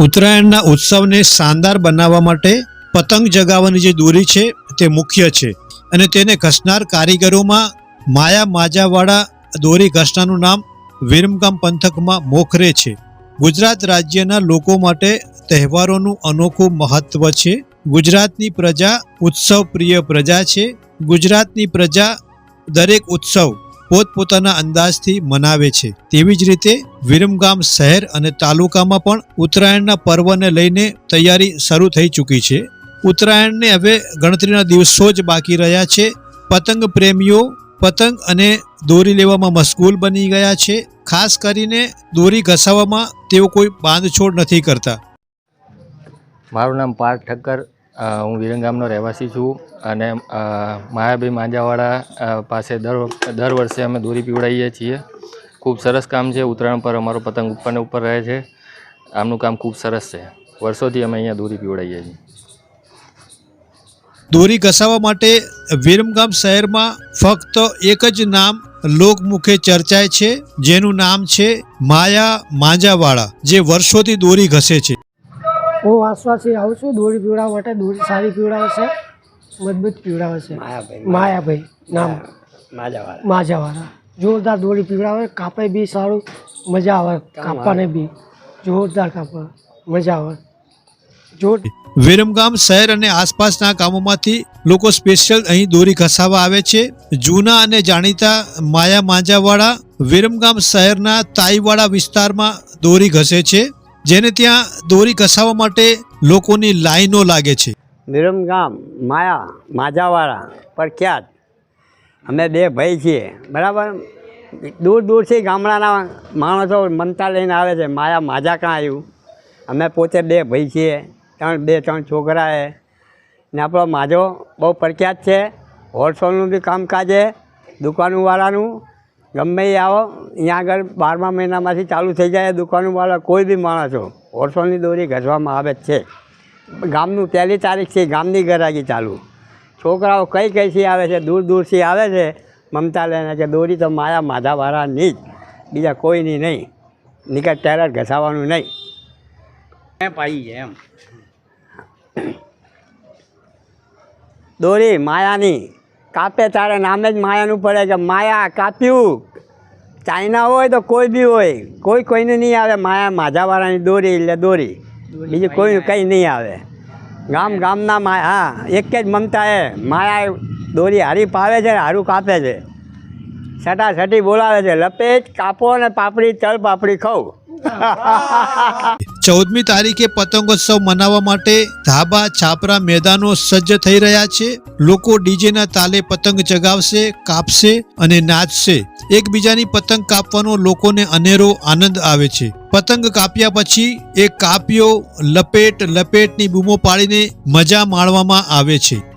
ઉત્તરાયણના ઉત્સવને શાનદાર બનાવવા માટે પતંગ જગાવવાની જે દોરી છે તે મુખ્ય છે. અને તેને ઘસનાર કારીગરોમાં માયા માજાવાળા દોરી ઘસનાનું નામ વિરમગામ પંથકમાં મોખરે છે. ગુજરાત રાજ્યના લોકો માટે તહેવારોનું અનોખું મહત્વ છે. ગુજરાતની પ્રજા ઉત્સવ પ્રિય પ્રજા છે. ગુજરાતની પ્રજા દરેક ઉત્સવ પોતપોતાના અંદાજથી મનાવે છે. તેવી જ રીતે વિરમગામ શહેર અને તાલુકામાં પણ ઉત્તરાયણના પર્વને લઈને તૈયારી શરૂ થઈ ચૂકી છે. ઉત્તરાયણને હવે ગણતરીના દિવસો જ બાકી રહ્યા છે. પતંગ પ્રેમીઓ પતંગ અને દોરી લેવામાં મશગુલ બની ગયા છે. ખાસ કરીને દોરી ઘસાવામાં તેઓ કોઈ બાંધછોડ નથી કરતા. મારું નામ પાર્થ ઠક્કર હું વિરંગામનો રહેવાસી છું અને માયાભાઈ માંજાવાળા પાસે દર દર વર્ષે અમે દોરી પીવડાવીએ છીએ. ખૂબ સરસ કામ છે. ઉત્તરાયણ પર અમારો પતંગ ઉપર ને ઉપર રહે છે. આમનું કામ ખૂબ સરસ છે. વર્ષોથી અમે અહીંયા દોરી પીવડાવીએ છીએ. દોરી ઘસાવા માટે વિરમગામ શહેરમાં ફક્ત એક જ નામ લોકમુખે ચર્ચાય છે, જેનું નામ છે માયા માંજાવાળા, જે વર્ષોથી દોરી ઘસે છે. હું આસપાસથી આવું છું. દોરી પીવડાવવા માટે દોરી સારી પીવડાવે છે. મજબૂત પીવડાવે છે. માયાભાઈ. માયાભાઈ. નામ? માજાવાળા. માજાવાળા. જોરદાર દોરી પીવડાવે. કાપે બી સારું. મજા આવે. કાપવાને બી. જોરદાર કાપવા. મજા આવે. જોર વિરમગામ શહેર અને આસપાસના ગામોમાંથી લોકો સ્પેશિયલ અહીં દોરી ઘસાવા આવે છે. જૂના અને જાણીતા માયા માંજાવાળા વિરમગામ શહેરના તાઈવાડા વિસ્તારમાં દોરી ઘસે છે. જેને ત્યાં દોરી ઘસાવા માટે લોકોની લાઈનો લાગે છે. વિરમગામ માયા, માજાવાળા, પ્રખ્યાત. અમે બે ભાઈ છીએ, બરાબર? દૂર દૂરથી ગામડાના માણસો મમતા લઈને આવે છે, માયા, માજા કાં આવ્યું? અમે પોતે બે ભાઈ છીએ, ત્રણ, બે, ત્રણ છોકરા છે. ને આપણો માજો બહુ પ્રખ્યાત છે. હોલસેલનું બી કામકાજ છે, દુકાનવાળાનું ગમે એ આવો અહીંયા આગળ બારમા મહિનામાંથી ચાલુ થઈ જાય દુકાનવાળા કોઈ બી માણસો ઓરસોની દોરી ઘસવામાં આવે જ છે. ગામનું પહેલી તારીખથી ગામની ગરાગી ચાલુ. છોકરાઓ કઈ કઈથી આવે છે દૂર દૂરથી આવે છે મમતા લઈને કે દોરી તો માયા માધાવાળાની જ બીજા કોઈની નહીં. નીકળ ટેલર ઘસાવાનું નહીં. એમ પાઈ છે એમ. દોરી માયાની. કાપે તારે નામે જ માયાનું પડે કે માયા કાપ્યું. ચાઇના હોય તો કોઈ બી હોય કોઈ કોઈને નહીં આવે. માયા માધાવાળાની દોરી એટલે દોરી. બીજું કોઈ કંઈ નહીં આવે. ગામ ગામના માયા હા એક જ મમતા એ. માયા દોરી હારી પાવે છે હારું કાપે છે. સટા છટી બોલાવે છે. લપેટ કાપો ને પાપડી તલ પાપડી ખાવ. ચૌદમી તારીખે પતંગોત્સવ મનાવવા માટે ધાબા છાપરા મેદાનો સજ્જ થઈ રહ્યા છે. લોકો ડીજેના તાલે પતંગ ચગાવશે, કાપશે અને નાચશે. એકબીજાની પતંગ કાપવાનો લોકોને અનેરો આનંદ આવે છે. પતંગ કાપ્યા પછી એ કાપ્યો લપેટ લપેટની બૂમો પાડીને મજા માણવામાં આવે છે.